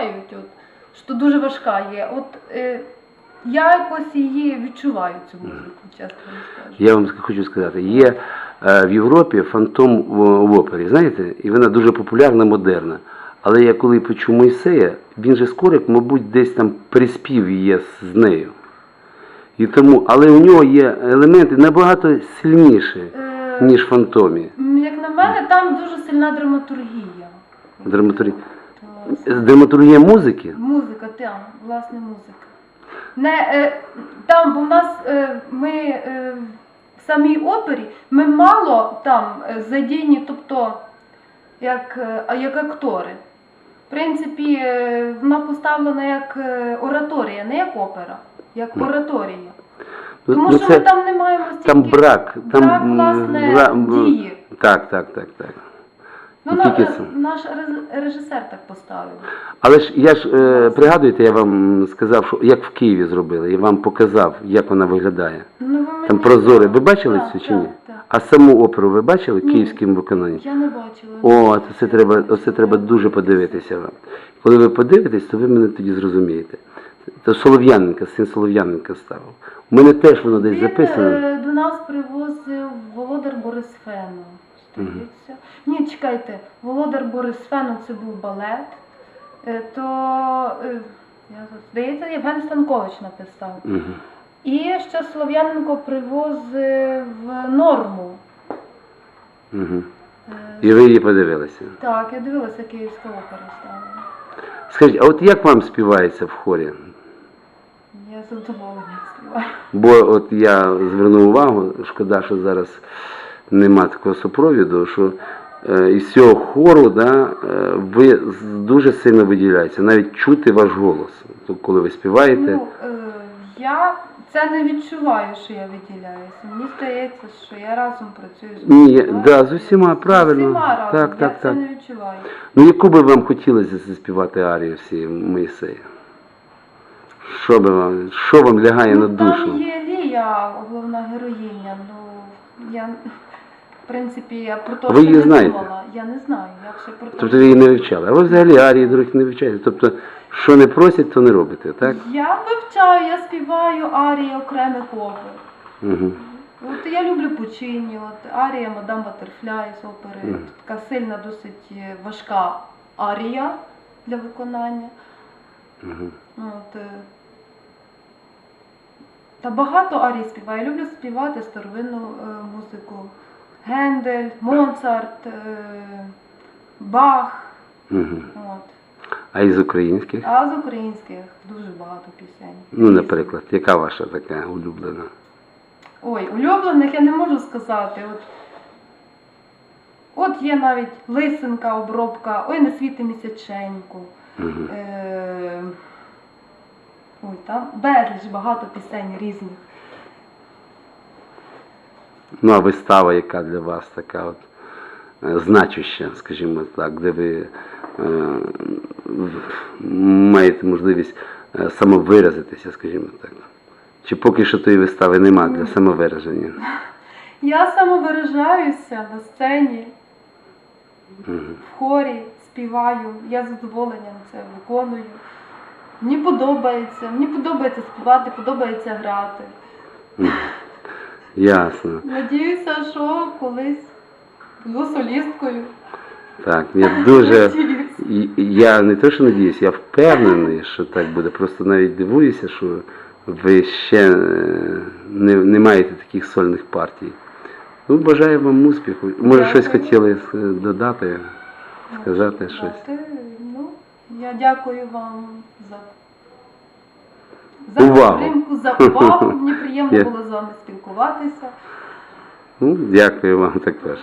співають, от, що дуже важка є. От е, я якось її відчуваю, цю музику, чесно скажу. Я вам хочу сказати, є е, в Європі фантом в, в опері, знаєте, і вона дуже популярна, модерна. Але я коли почув Мойсея, він же скорик, мабуть, десь там приспів є з нею. І тому, але у нього є елементи набагато сильніші, Е, ніж в фантомі. як на мене, там дуже сильна драматургія. Драматургія. То Драматургія музики. Музика, там, власне, музика. Не, е, там, бо в нас е, ми е, в самій опері ми мало там е, задіяні, тобто як, е, як актори. В принципі, е, вона поставлена як е, ораторія, не як опера, як Мгм. ораторія. Ну, Тому ну, що це- ми там не маємо стільки Там брак, там брак, м, власне, бра- м, дії. Так, так, так, так. Ну, І на, тільки це. наш рез- режисер так поставив. Але ж я ж е, пригадуєте, я вам сказав, що як в Києві зробили, я вам показав, як вона виглядає. Ну, ви мені Там прозоре. Ви бачили Так, цю чи ні? так. А саму оперу ви бачили Ні. київським виконанні? Я не бачила. О, то це треба, оце треба дуже подивитися вам. Коли ви подивитесь, то ви мене тоді зрозумієте. То Солов'яненка, син Солов'яненка ставив. У мене теж воно десь Він записано. е, до нас привозив Володар Борисфену. Здається. Ні, чекайте, Володар Борисфену це був балет. Е, То е, я здається, Євген Станкович написав. І ще Слов'яненко привозив норму. Мгм. Е, І ви її подивилися. Так, я дивилася Київська опера ставила. Скажіть, а от як вам співається в хорі? Я задоволена співаю. Бо от я звернув увагу, шкода, що зараз нема такого супровіду, що е, із цього хору да, е, ви дуже сильно виділяєтеся, навіть чути ваш голос, коли ви співаєте. Ну, е, я це не відчуваю, що я виділяюся. Мені здається, що я разом працюю з Ні, да, з усіма, правильно. З усіма разом. Так, я так, це так. не відчуваю. Ну яку би вам хотілося заспівати арію всі Моїсея? Що би вам, що вам лягає на ну, душу? Там є Лія, головна героїня. Ну я принципі я про те, Ви що її не знаєте? думала. Я не знаю. Я ще про те, Тобто ви її не вивчали. А ви взагалі арії других не вивчаєте. Тобто, що не просять, то не робите, так? Я вивчаю, я співаю арії окремих опер. Угу. От я люблю Пучині, от арія Мадам Батерфляй з опери. Мгм. Така сильна, досить е, важка арія для виконання. Угу. От, е, та багато арій співаю. Я люблю співати старовинну е, музику. Гендель, Моцарт, Бах. Угу. От. А із українських? А з українських дуже багато пісень. Ну, наприклад, яка ваша така улюблена? Ой, улюблених я не можу сказати. От, от є навіть лисинка, обробка, ой, не світи місяченьку. Угу. Е, ой, там безліч багато пісень різних. Ну, а вистава, яка для вас така от е, значуща, скажімо так, де ви е, маєте можливість е, самовиразитися, скажімо так. Чи поки що тої вистави нема для самовираження? Я самовиражаюся на сцені, в хорі, співаю. Я з задоволенням це виконую. Мені подобається, мені подобається співати, подобається грати. Ясно. Надіюся, що колись буду солісткою. Так, я дуже. Я не те, що надіюсь, я впевнений, що так буде. Просто навіть дивуюся, що ви ще е, не, не маєте таких сольних партій. Ну, бажаю вам успіху. Може, щось хотіли е, додати, сказати щось. Ну, я дякую вам за Увагу. підтримку, за увагу. Мені приємно було з вами спілкуватися. Ну, дякую вам також.